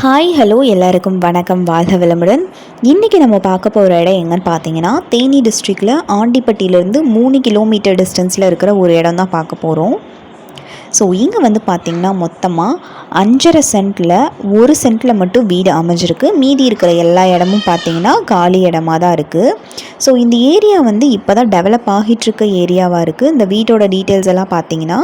Hi hello எல்லாருக்கும் வணக்கம். வாழ்க விளம்புடன் இன்றைக்கி நம்ம பார்க்க போகிற இடம் எங்கன்னு பார்த்தீங்கன்னா தேனி டிஸ்ட்ரிக்டில் ஆண்டிப்பட்டியிலேருந்து மூணு கிலோமீட்டர் டிஸ்டன்ஸில் இருக்கிற ஒரு இடம் தான் பார்க்க போகிறோம் ஸோ இங்கே வந்து பார்த்திங்கன்னா மொத்தமாக அஞ்சரை சென்ட்டில் ஒரு சென்ட்டில் மட்டும் வீடு அமைஞ்சிருக்கு. மீதி இருக்கிற எல்லா இடமும் பார்த்திங்கன்னா காலி இடமா தான் இருக்குது ஸோ இந்த ஏரியா வந்து இப்போ தான் டெவலப் ஆகிட்டுருக்க ஏரியாவாக இருக்குது இந்த வீட்டோட டீட்டெயில்ஸ் எல்லாம் பார்த்தீங்கன்னா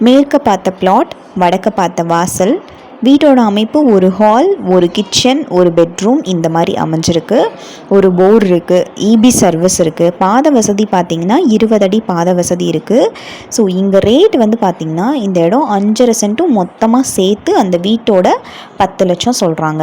மேற்க பார்த்த பிளாட் வடக்க பார்த்த வாசல் வீட்டோட அமைப்பு ஒரு ஹால் ஒரு கிச்சன் ஒரு பெட்ரூம் இந்த மாதிரி அமைஞ்சிருக்கு. ஒரு போர் இருக்குது இபி சர்வீஸ் இருக்குது பாத வசதி பார்த்திங்கன்னா இருபது அடி பாத வசதி இருக்குது ஸோ இங்கே ரேட் வந்து பார்த்திங்கன்னா இந்த இடம் அஞ்சரை சென்ட்டும் மொத்தமாக சேர்த்து அந்த வீட்டோட பத்து லட்சம் சொல்கிறாங்க